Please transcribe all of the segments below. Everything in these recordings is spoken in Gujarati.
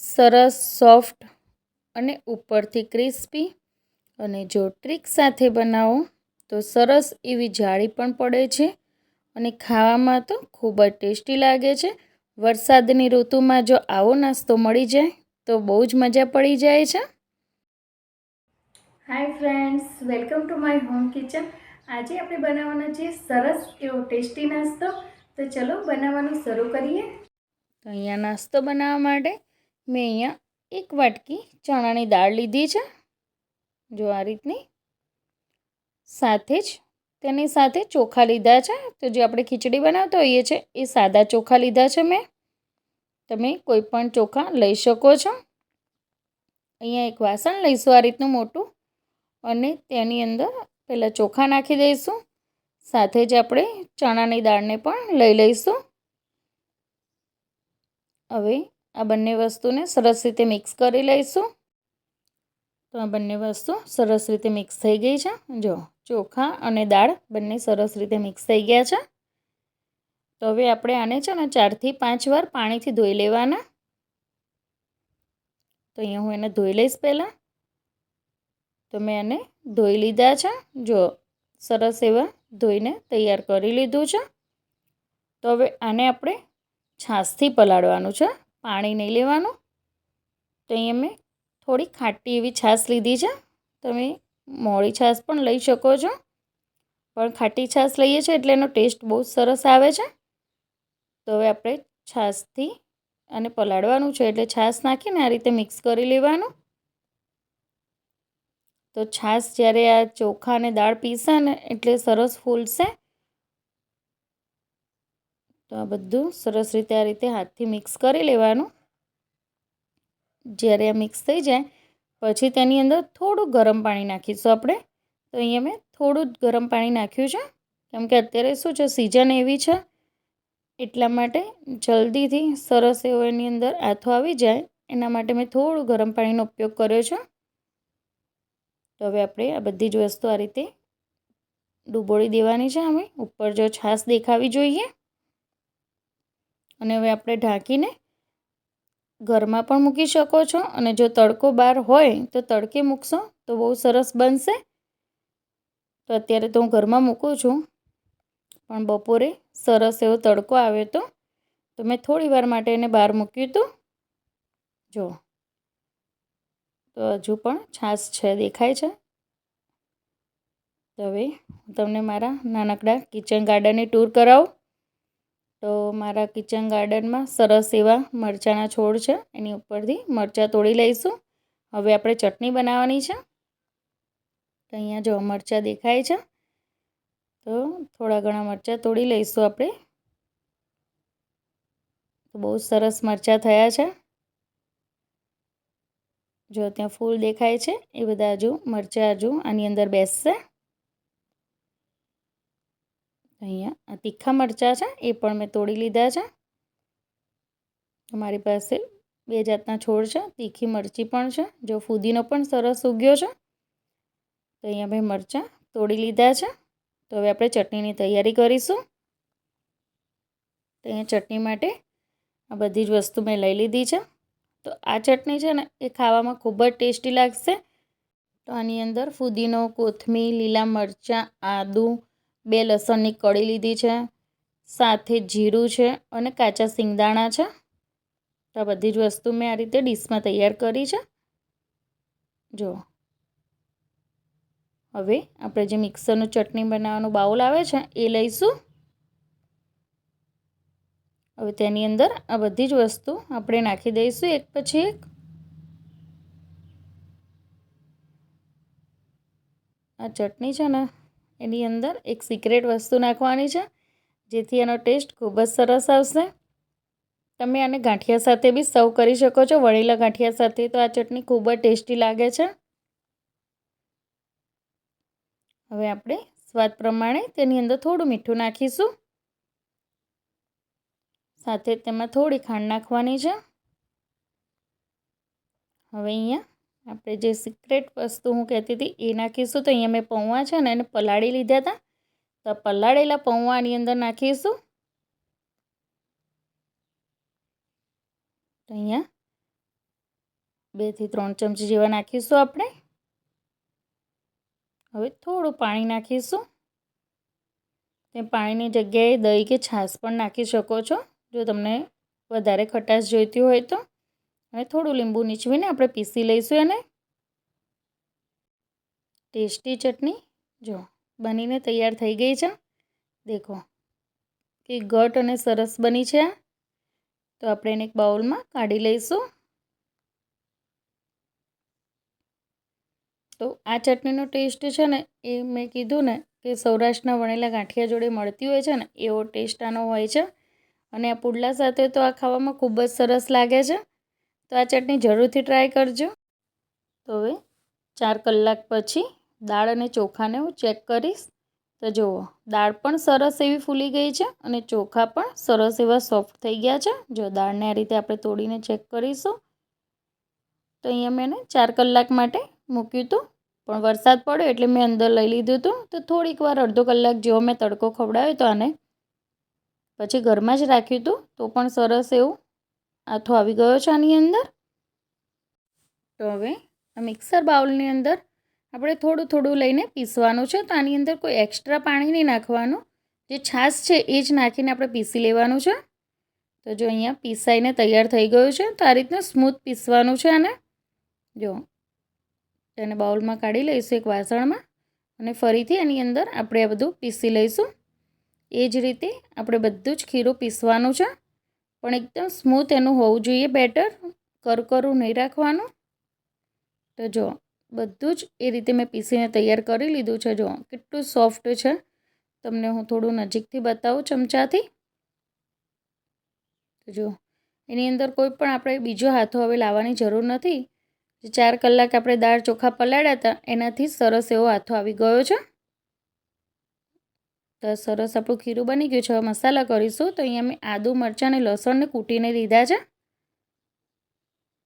સરસ સોફ્ટ અને ઉપરથી ક્રિસ્પી. અને જો ટ્રીક સાથે બનાવો તો સરસ એવી જાળી પણ પડે છે. અને ખાવામાં તો ખૂબ જ ટેસ્ટી લાગે છે. વરસાદની ઋતુમાં જો આવો નાસ્તો મળી જાય તો બહુ જ મજા પડી જાય છે. Hi friends welcome to my home kitchen આજે આપણે બનાવવાના છે સરસ એવો ટેસ્ટી નાસ્તો. તો ચલો બનાવવાનું શરૂ કરીએ. તો અહીંયા નાસ્તો બનાવવા માટે મેં અહીંયા એક વાટકી ચણાની દાળ લીધી છે. જો આ રીતની સાથે જ તેની સાથે ચોખા લીધા છે. તો જે આપણે ખીચડી બનાવતા હોઈએ છીએ એ સાદા ચોખા લીધા છે મેં. તમે કોઈ પણ ચોખા લઈ શકો છો. અહીંયા એક વાસણ લઈશું આ રીતનું મોટું અને તેની અંદર પહેલાં ચોખા નાખી દઈશું. સાથે જ આપણે ચણાની દાળને પણ લઈ લઈશું. હવે આ બંને વસ્તુને સરસ રીતે મિક્સ કરી લઈશું. તો આ બંને વસ્તુ સરસ રીતે મિક્સ થઈ ગઈ છે. જો, ચોખા અને દાળ બંને સરસ રીતે મિક્સ થઈ ગયા છે. તો હવે આપણે આને છે ને ચારથી પાંચ વાર પાણીથી ધોઈ લેવાના. તો અહીંયા હું એને ધોઈ લઈશ પહેલાં. તો મેં એને ધોઈ લીધા છે. જો, સરસ એવા ધોઈને તૈયાર કરી લીધું છે. તો હવે આને આપણે છાશથી પલાળવાનું છે. પાણી નહીં લેવાનું. તો અહીં મેં થોડી ખાટી એવી છાશ લીધી છે. તમે મોડી છાશ પણ લઈ શકો છો. પણ ખાટી છાશ લઈએ છીએ એટલે એનો ટેસ્ટ બહુ સરસ આવે છે. તો હવે આપણે છાશથી અને પલાળવાનું છે એટલે છાશ નાખીને આ રીતે મિક્સ કરી લેવાનું. તો છાશ જ્યારે આ ચોખા અને દાળ પીસે ને એટલે સરસ ફૂલશે. તો આ બધું સરસ રીતે આ રીતે હાથથી મિક્સ કરી લેવાનું. જ્યારે આ મિક્સ થઈ જાય, પછી તેની અંદર થોડું ગરમ પાણી નાખીશું આપણે. તો અહીંયા મેં થોડું જ ગરમ પાણી નાખ્યું છે. કેમ કે અત્યારે શું છે સિઝન એવી છે, એટલા માટે જલ્દીથી સરસ એવો એની અંદર આથો આવી જાય. એના માટે મેં થોડું ગરમ પાણીનો ઉપયોગ કર્યો છે. તો હવે આપણે આ બધી જ વસ્તુ આ રીતે ડૂબોળી દેવાની છે. અમે ઉપર જો છાશ દેખાવી જોઈએ. અને હવે આપણે ઢાંકીને ઘરમાં પણ મૂકી શકો છો. અને જો તડકો બહાર હોય તો તડકે મૂકશો તો બહુ સરસ બનશે. તો અત્યારે તો હું ઘરમાં મૂકું છું. પણ બપોરે સરસ એવો તડકો આવ્યો હતો તો મેં થોડી વાર માટે એને બહાર મૂક્યું હતું. જો. તો હજુ પણ છાશ છે, દેખાય છે. તો હવે હું તમને મારા નાનકડા કિચન ગાર્ડનની ટૂર કરાવું. તો મારા કિચન ગાર્ડનમાં સરસ એવા મરચાંના છોડ છે. એની ઉપરથી મરચાં તોડી લઈશું. હવે આપણે ચટણી બનાવવાની છે. તો અહીંયા જો મરચાં દેખાય છે. તો થોડા ઘણા મરચાં તોડી લઈશું આપણે. તો બહુ સરસ મરચાં થયા છે. જો ત્યાં ફૂલ દેખાય છે. એ બધા હજુ મરચાં હજુ આની અંદર બેસશે. અહીંયા તીખા મરચાં છે, એ પણ મેં તોડી લીધા છે. મારી પાસે બે જાતના છોડ છે, તીખી મરચી પણ છે, જો ફુદીનો પણ સરસ ઉગ્યો છે. તો અહીંયા મેં મરચાં તોડી લીધા છે. તો હવે આપણે ચટણીની તૈયારી કરીશું. તો અહીંયા ચટણી માટે આ બધી જ વસ્તુ મેં લઈ લીધી છે. તો આ ચટણી છે ને, એ ખાવામાં ખૂબ જ ટેસ્ટી લાગશે. તો આની અંદર ફુદીનો, કોથમીર, લીલા મરચાં, આદું બે લસણની કળી લીધી છે, સાથે જીરું છે અને કાચા સિંગદાણા છે. તો આ બધી જ વસ્તુ મેં આ રીતે ડીશમાં તૈયાર કરી છે. જો. હવે આપણે જે મિક્સરનું ચટણી બનાવવાનું બાઉલ આવે છે, એ લઈશું. હવે તેની અંદર આ બધી જ વસ્તુ આપણે નાખી દઈશું એક પછી એક. આ ચટણી છે ને એની અંદર એક સિક્રેટ વસ્તુ નાખવાની છે, જેથી એનો ટેસ્ટ ખૂબ જ સરસ આવશે. તમે આને ગાંઠિયા સાથે બી સર્વ કરી શકો છો વળેલા ગાંઠિયા સાથે તો આ ચટણી ખૂબ જ ટેસ્ટી લાગે છે. હવે આપણે સ્વાદ પ્રમાણે તેની અંદર થોડું મીઠું નાખીશું. સાથે તેમાં થોડી ખાંડ નાખવાની છે. હવે અહીંયા આપણે જે સિક્રેટ વસ્તુ હું કહેતી હતી એ નાખીશું તો અહીંયા મેં પૌવા છે ને એને પલાળી લીધા હતા. તો પલાળેલા પૌવાની અંદર નાખીશું. તો અહીંયા બેથી ત્રણ ચમચી જેવા નાખીશું આપણે. હવે થોડું પાણી નાખીશું. તે પાણીની જગ્યાએ દહીં કે છાશ પણ નાખી શકો છો. જો તમને વધારે ખટાશ જોઈતી હોય તો. અને થોડું લીંબુ નીચવીને આપણે પીસી લઈશું એને. ટેસ્ટી ચટણી. જો, બનીને તૈયાર થઈ ગઈ છે. દેખો, કે ઘટ અને સરસ બની છે. તો આપણે એને એક બાઉલમાં કાઢી લઈશું. તો આ ચટણીનો ટેસ્ટ છે ને, એ મેં કીધું ને, કે સૌરાષ્ટ્રના વણેલા ગાંઠિયા જોડે મળતી હોય છે ને, એવો ટેસ્ટ આનો હોય છે. અને આ પુડલા સાથે તો આ ખાવામાં ખૂબ જ સરસ લાગે છે. તો આ ચટણી જરૂરથી ટ્રાય કરજો. તો હવે ચાર કલાક પછી દાળ અને ચોખાને હું ચેક કરીશ. તો જુઓ, દાળ પણ સરસ એવી ફૂલી ગઈ છે અને ચોખા પણ સરસ એવા સોફ્ટ થઈ ગયા છે. જો દાળને આ રીતે આપણે તોડીને ચેક કરીશું. તો અહીંયા મેં ચાર કલાક માટે મૂક્યું હતું. પણ વરસાદ પડ્યો એટલે મેં અંદર લઈ લીધું હતું. તો થોડીક વાર, અડધો કલાક જેવો મેં તડકો ખવડાવ્યો તો આને પછી ઘરમાં જ રાખ્યું હતું. તો પણ સરસ એવું આથો આવી ગયો છે આની અંદર. તો હવે આ મિક્સર બાઉલની અંદર આપણે થોડું થોડું લઈને પીસવાનું છે. તો આની અંદર કોઈ એક્સ્ટ્રા પાણી નહીં નાખવાનું. જે છાશ છે એ જ નાખીને આપણે પીસી લેવાનું છે. તો જો અહીંયા પીસાઈને તૈયાર થઈ ગયું છે. તો આ રીતના સ્મૂથ પીસવાનું છે આને. જો તેને બાઉલમાં કાઢી લઈશું એક વાસણમાં. અને ફરીથી એની અંદર આપણે આ બધું પીસી લઈશું. એ જ રીતે આપણે બધું જ ખીરું પીસવાનું છે. પણ એકદમ સ્મૂથ એનું હોવું જોઈએ બેટર કરકરું નહીં રાખવાનું. તો જો, બધું જ એ રીતે મેં પીસીને તૈયાર કરી લીધું છે. જો, કેટલું સોફ્ટ છે. તમને હું થોડું નજીકથી બતાવું ચમચાથી. જો, એની અંદર કોઈ પણ આપણે બીજો હાથો હવે લાવવાની જરૂર નથી. જે ચાર કલાક આપણે દાળ ચોખા પલાળ્યા હતા, એનાથી સરસ એવો હાથો આવી ગયો છે. તો સરસ આપણું ખીરું બની ગયું છે. હવે મસાલા કરીશું. તો અહીંયા મેં આદુ, મરચાં અને લસણને કૂટીને લીધા છે.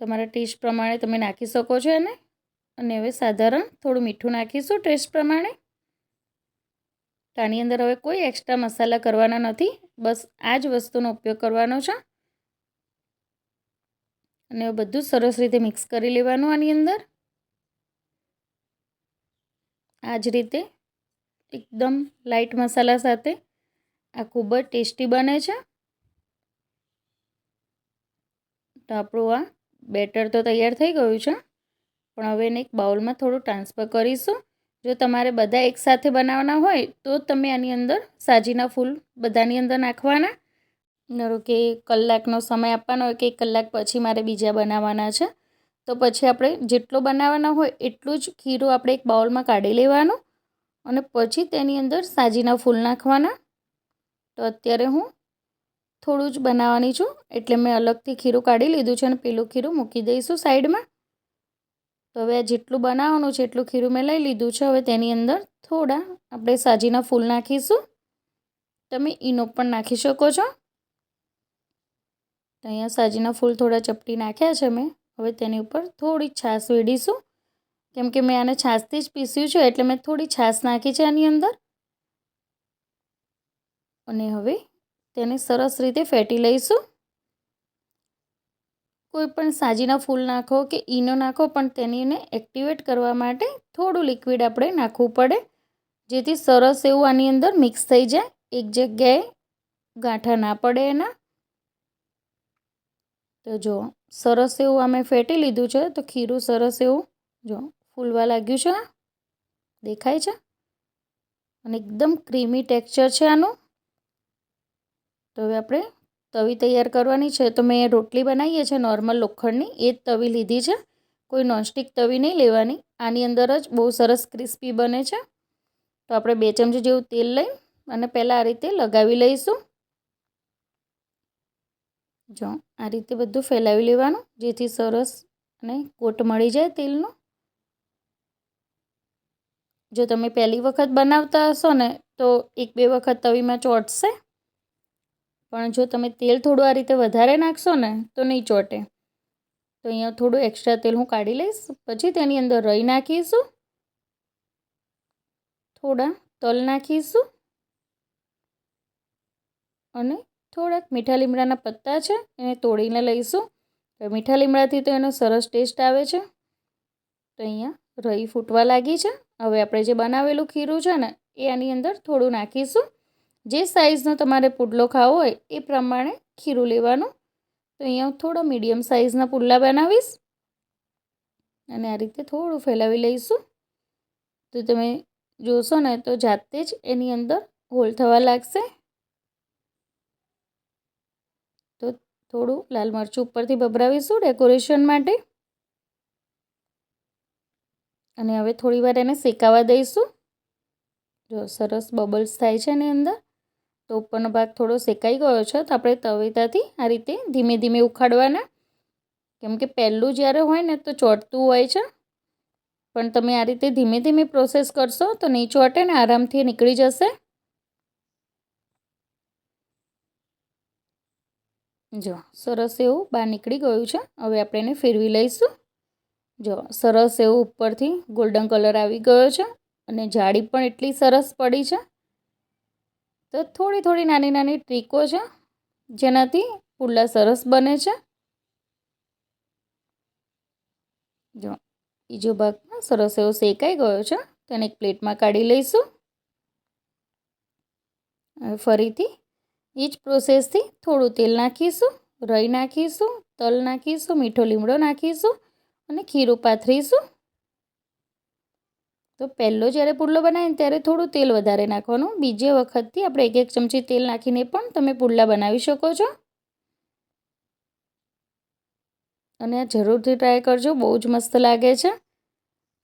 તમારા ટેસ્ટ પ્રમાણે તમે નાખી શકો છો એને. અને હવે સાધારણ થોડું મીઠું નાખીશું ટેસ્ટ પ્રમાણે. તો આની અંદર હવે કોઈ એક્સ્ટ્રા મસાલા કરવાના નથી. બસ આ જ વસ્તુનો ઉપયોગ કરવાનો છે. અને બધું સરસ રીતે મિક્સ કરી લેવાનું આની અંદર. આ જ રીતે એકદમ લાઇટ મસાલા સાથે આ ખૂબ જ ટેસ્ટી બને છે. તો આપણું આ બેટર તો તૈયાર થઈ ગયું છે, પણ હવે એને એક બાઉલમાં થોડું ટ્રાન્સફર કરીશું. જો તમારે બધા એકસાથે બનાવવાના હોય તો તમે આની અંદર સાજીના ફૂલ બધાની અંદર નાખવાના. ધારો કે કલાકનો સમય આપવાનો હોય કે એક કલાક પછી મારે બીજા બનાવવાના છે, તો પછી આપણે જેટલો બનાવવાના હોય એટલું જ ખીરું આપણે એક બાઉલમાં કાઢી લેવાનું. અને પછી તેની અંદર સાજીના ફૂલ નાખવાના. તો અત્યારે હું થોડું જ બનાવવાની છું, એટલે મેં અલગથી ખીરું કાઢી લીધું છે અને પેલું ખીરું મૂકી દઈશું સાઈડમાં. તો હવે જેટલું બનાવવાનું છે, એટલું ખીરું મેં લઈ લીધું છે. હવે તેની અંદર થોડા આપણે સાજીના ફૂલ નાખીશું. તમે ઈનો પણ નાખી શકો છો. તો અહીંયા સાજીના ફૂલ થોડા ચપટી નાખ્યા છે મેં. હવે તેની ઉપર થોડી છાશ વેડીશું. કેમ કે મેં આને છાશથી જ પીસ્યું છે, એટલે મેં થોડી છાશ નાખી છે આની અંદર. અને હવે તેને સરસ રીતે ફેટી લઈશું. કોઈ પણ સાજીના ફૂલ નાખો કે ઈનો નાખો, પણ તેનીને એક્ટિવેટ કરવા માટે થોડું લિક્વિડ આપણે નાખવું પડે, જેથી સરસ એવું આની અંદર મિક્સ થઈ જાય, એક જગ્યાએ ગાંઠા ના પડે એના. તો જો સરસ એવું અમે ફેટી લીધું છે, તો ખીરું સરસ એવું જો ફૂલવા લાગ્યું છે દેખાય છે? અને એકદમ ક્રીમી ટેક્સચર છે આનું. તો હવે આપણે તવી તૈયાર કરવાની છે. તો મેં રોટલી બનાવીએ છીએ નોર્મલ લોખંડની. એ જ તવી લીધી છે. કોઈ નોનસ્ટિક તવી નહીં લેવાની. આની અંદર જ બહુ સરસ ક્રિસ્પી બને છે. તો આપણે બે ચમચી જેવું તેલ લઈ અને પહેલાં આ રીતે લગાવી લઈશું. જો, આ રીતે બધું ફેલાવી લેવાનું, જેથી સરસ અને કોટ મળી જાય તેલનો. જો તમે પહેલી વખત બનાવતા હશો ને, તો એક બે વખત તવીમાં ચોંટશે. પણ જો તમે તેલ થોડું આ રીતે વધારે નાખશો ને, તો નહીં ચોંટે. તો અહીંયા થોડું એક્સ્ટ્રા તેલ હું કાઢી લઈશ, પછી તેની અંદર રહી નાખીશું. થોડા તલ નાખીશું. અને થોડાક મીઠા લીમડાના પત્તા છે, એને તોડીને લઈશું. તો મીઠા લીમડાથી તો એનો સરસ ટેસ્ટ આવે છે. તો અહીંયા રહી ફૂટવા લાગી છે. હવે આપણે જે બનાવેલું ખીરું છે ને, એ આની અંદર થોડું નાખીશું. જે સાઈઝનો તમારે પુડલો ખાવો હોય, એ પ્રમાણે ખીરું લેવાનું. તો અહીંયા હું થોડા મીડિયમ સાઇઝના પુડલા બનાવીશ. અને આ રીતે થોડું ફેલાવી લઈશું. તો તમે જોશો ને, તો જાતે જ એની અંદર હોલ થવા લાગશે. તો થોડું લાલ મરચું ઉપરથી ભભરાવીશું ડેકોરેશન માટે. અને હવે થોડી વાર એને શેકાવા દઈશું. જો સરસ બબલ્સ થાય છે એની અંદર, તો ઉપરનો ભાગ થોડો શેકાઈ ગયો છે, તો આપણે તવેતાથી આ રીતે ધીમે ધીમે ઉખાડવાના. કેમ કે પહેલું જ્યારે હોય ને તો ચોંટતું હોય છે, પણ તમે આ રીતે ધીમે ધીમે પ્રોસેસ કરશો તો નહીં ચોંટે ને આરામથી નીકળી જશે. જો સરસ એવું બહાર નીકળી ગયું છે, હવે આપણે એને ફેરવી લઈશું. જો, સરસ એવું ઉપરથી ગોલ્ડન કલર આવી ગયો છે અને જાળી પણ એટલી સરસ પડી છે. તો થોડી થોડી નાની નાની ટ્રીકો છે, જેનાથી પુડલા સરસ બને છે. જો, બીજો ભાગમાં સરસ એવો શેકાઈ ગયો છે તેને એક પ્લેટમાં કાઢી લઈશું. હવે ફરીથી એ જ પ્રોસેસથી થોડું તેલ નાખીશું, રઈ નાખીશું, તલ નાખીશું, મીઠો લીમડો નાખીશું અને ખીરું પાથરીશું તો પહેલો જ્યારે પુડલો બનાવીને ત્યારે થોડું તેલ વધારે નાખવાનું. બીજે વખતથી આપણે એક એક ચમચી તેલ નાખીને પણ તમે પુડલા બનાવી શકો છો. અને આ જરૂરથી ટ્રાય કરજો, બહુ જ મસ્ત લાગે છે.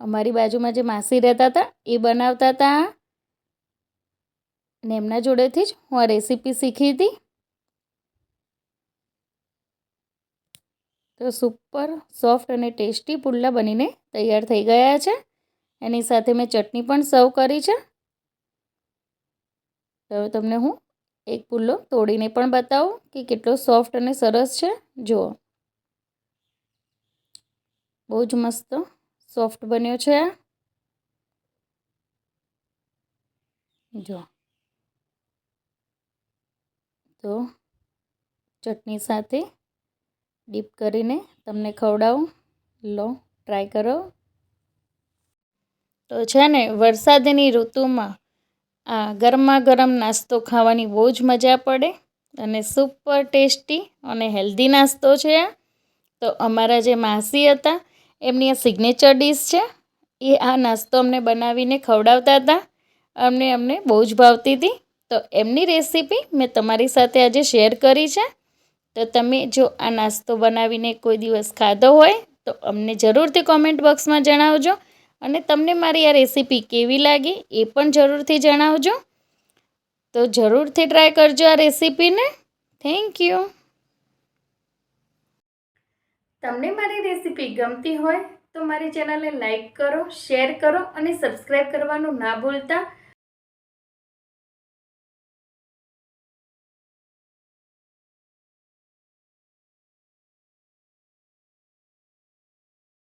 અમારી બાજુમાં જે માસી રહેતા હતા, એ બનાવતા હતા. અને એમના જોડેથી જ હું આ રેસીપી શીખી હતી. તો સુપર સોફ્ટ અને ટેસ્ટી પુડલા બનીને તૈયાર થઈ ગયા છે. એની સાથે મેં ચટણી પણ સર્વ કરી છે. તો તમને હું એક પુલ્લો તોડીને પણ બતાવું કે કેટલો સોફ્ટ અને સરસ છે. જુઓ. બહુ જ મસ્ત સોફ્ટ બન્યો છે. આ જો તો ચટણી સાથે ડીપ કરીને તમને ખવડાવું. લો, ટ્રાય કરો. તો છે ને, વરસાદની ઋતુમાં આ ગરમા ગરમ નાસ્તો ખાવાની બહુ જ મજા પડે અને સુપર ટેસ્ટી અને હેલ્ધી નાસ્તો છે આ. તો અમારા જે માસી હતા, એમની આ સિગ્નેચર ડીશ છે, એ આ નાસ્તો અમને બનાવીને ખવડાવતા હતા. અમને અમને બહુ જ ભાવતી હતી. તો એમની રેસીપી મેં તમારી સાથે આજે શેર કરી છે. તો તમે જો આ નાસ્તો બનાવીને કોઈ દિવસ ખાધો હોય, તો અમને જરૂરથી કોમેન્ટ બોક્સમાં જણાવજો. અને તમને મારી આ રેસીપી કેવી લાગી એ પણ જરૂરથી જણાવજો. તો જરૂરથી ટ્રાય કરજો આ રેસીપીને થેન્ક યુ તમને મારી રેસીપી ગમતી હોય, તો મારી ચેનલને લાઈક કરો શેર કરો અને સબસ્ક્રાઈબ કરવાનું ના ભૂલતા.